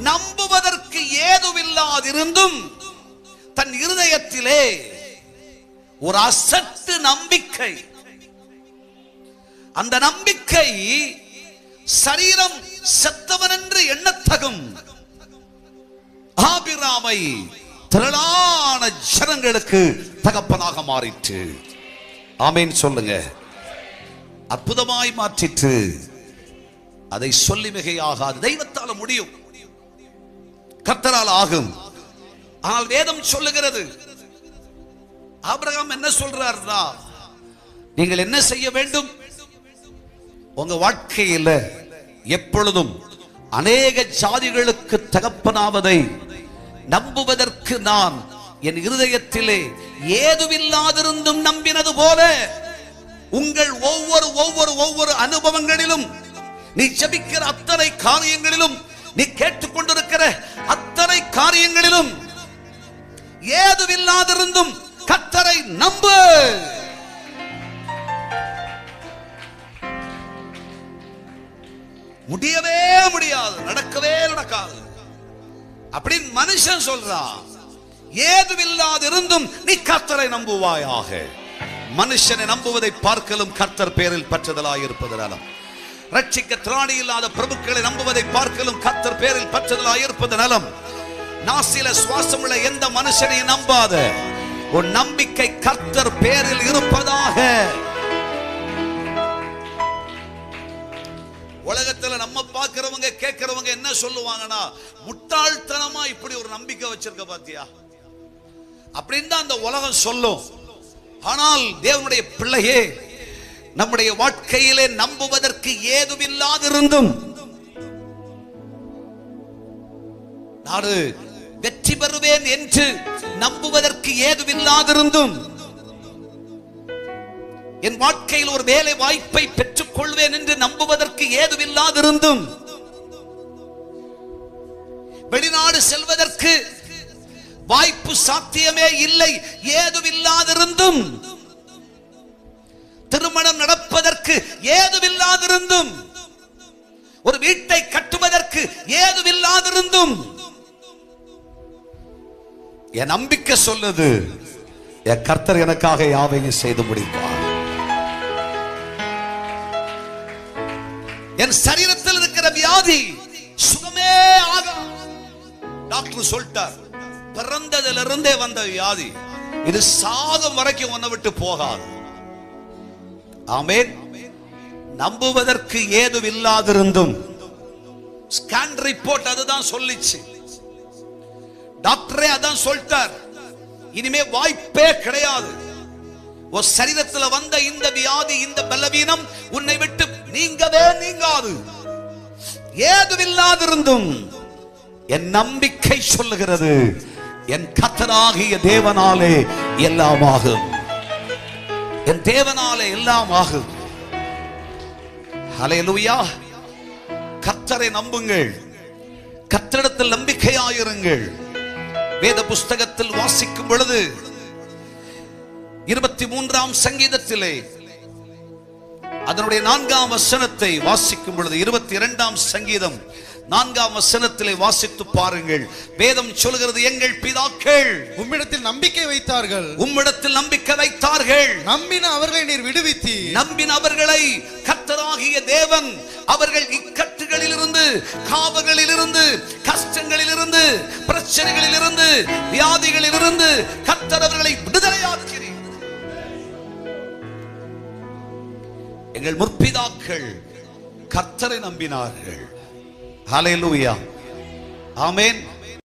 நம்புவதற்கு ஏதுவில்லாதிருந்தும் தன் இருதயத்திலே ஒரு அசட்டு நம்பிக்கை. அந்த நம்பிக்கை சரீரம் செத்தவன் என்று எண்ணத்தகும். ஆபிராமை திரளான ஜனங்களுக்கு தகப்பனாக மாறிற்று. ஆமேன் சொல்லுங்க. அற்புதமாய் மாற்றிற்று. அதை சொல்லி மிகையாகாது. தெய்வத்தால முடியும். கர்த்தரால் ஆகும். ஆனால் வேதம் சொல்லுகிறது ஆபிரகாம் என்ன சொல்றாருன்னா நீங்கள் என்ன செய்ய வேண்டும்? உங்க வாழ்க்கையில எப்பொழுதும் அநேக ஜாதிகளுக்கு தகப்பனாவதை நம்புவதற்கு நான் என் இருதயத்திலே ஏதுமில்லாதிருந்தும் நம்பினது போல உங்கள் ஒவ்வொரு ஒவ்வொரு ஒவ்வொரு அனுபவங்களிலும் நீ ஜெபிக்கிற அத்தனை காரியங்களிலும் நீ கேட்டுக்கொண்டிருக்கிற அத்தனை காரியங்களிலும் ஏதுவில்லாதிருந்தும் கத்தரை நம்பு. முடியவே முடியாது நடக்கவே நடக்காது. அப்படின்னு மனுஷன் சொல்றான் ஏதுமில்லாதிருந்தும் நீ கர்த்தரை நம்புவாயாக. மனுஷனை நம்புவதை பார்க்கலும் கர்த்தர் பேரில் பற்றுதலாய் இருப்பது ரட்சிக்க திராணி இல்லாத பிரபுக்களை நம்புவதை பார்க்கலும் கர்த்தர் பேரில் பற்றுதலாய் இருப்பது நலம். நாசில சுவாசமுள்ள எந்த மனுஷனையும் நம்பாத. உன் நம்பிக்கை கர்த்தர் பேரில் இருப்பதாக. உலகத்துல நம்ம பார்க்கிறவங்க கேட்கிறவங்க என்ன சொல்லுவாங்கன்னா முட்டாள்தனமா இப்படி ஒரு நம்பிக்கை வச்சிருக்க பாத்தியா? அப்படின்னு தான் அந்த உலகம் சொல்லும். ஆனால் தேவனுடைய பிள்ளையே நம்முடைய வாழ்க்கையிலே நம்புவதற்கு ஏதுமில்லாதிருந்தும் நாடு வெற்றி பெறுவேன் என்று நம்புவதற்கு ஏதுமில்லாதிருந்தும் என் வாழ்க்கையில் ஒரு வேலை வாய்ப்பை பெற்றுக் கொள்வேன் என்று நம்புவதற்கு ஏதுமில்லாதிருந்தும் வெளிநாடு செல்வதற்கு வாய்ப்பு சாத்தியமே இல்லை ஏதுமில்லாதிருந்தும். திருமணம் நடப்பதற்கு ஏதுமில்லாதிருந்தும். ஒரு வீட்டை கட்டுவதற்கு ஏதுமில்லாதிருந்தும். என் நம்பிக்கை சொல்லுது. என் கர்த்தர் எனக்காக யாவையும் செய்து முடிப்பார் என் சரீரத்தில் இருக்கிற வியாதி சுகமே ஆக டாக்டர் சொல்லிட்டார் பிறந்ததுல இருந்தே வந்த வியாதி இது சாதம் வரைக்கும் உன்னை விட்டு போகாது. ஆமேன். நம்புவதற்கு ஏதும் இல்லாதிருந்தும் ஸ்கேன் ரிப்போர்ட் அதுதான் சொல்லிச்சு. டாக்டரே அதான் சொல்லிட்டார். இனிமே வாய்ப்பே கிடையாது. உன் சரீரத்துல வந்த இந்த வியாதி இந்த பலவீனம் உன்னை விட்டு நீங்கவே நீங்காது. ஏதுமில்லாதிருந்தும் என் நம்பிக்கை சொல்லுகிறது. என் கத்தனாகிய தேவனாலே எல்லாம் ஆகும் என் தேவனாலே எல்லாம் ஆகும் அலையலுயா கத்தரை நம்புங்கள். கர்த்தரிடத்தில் நம்பிக்கையாயிருங்கள். வேத புஸ்தகத்தில் வாசிக்கும் பொழுது இருபத்தி மூன்றாம் சங்கீதத்திலே அதனுடைய நான்காம் வசனத்தை வாசிக்கும் பொழுது இருபத்தி இரண்டாம் சங்கீதம் நான்காம் வசனத்திலே வாசித்து பாருங்கள். வேதம் சொல்கிறது எங்கள் பிதாக்கள் உம்மிடத்தில் நம்பிக்கை வைத்தார்கள். உம்மிடத்தில் நம்பிக்கை வைத்தார்கள். நம்பின அவர்களை நீர் விடுவித்தி நம்பின அவர்களை கர்த்தராகிய தேவன் அவர்கள் இக்கட்டுகளில் இருந்து காவல்களில் இருந்து கஷ்டங்களில் இருந்து பிரச்சனைகளில் இருந்து வியாதிகளில் இருந்து கத்தரவர்களை அவர்களை எங்கள் முற்பிதாக்கள் கர்த்தரை நம்பினார்கள். ஹalleluya. ஆமேன்.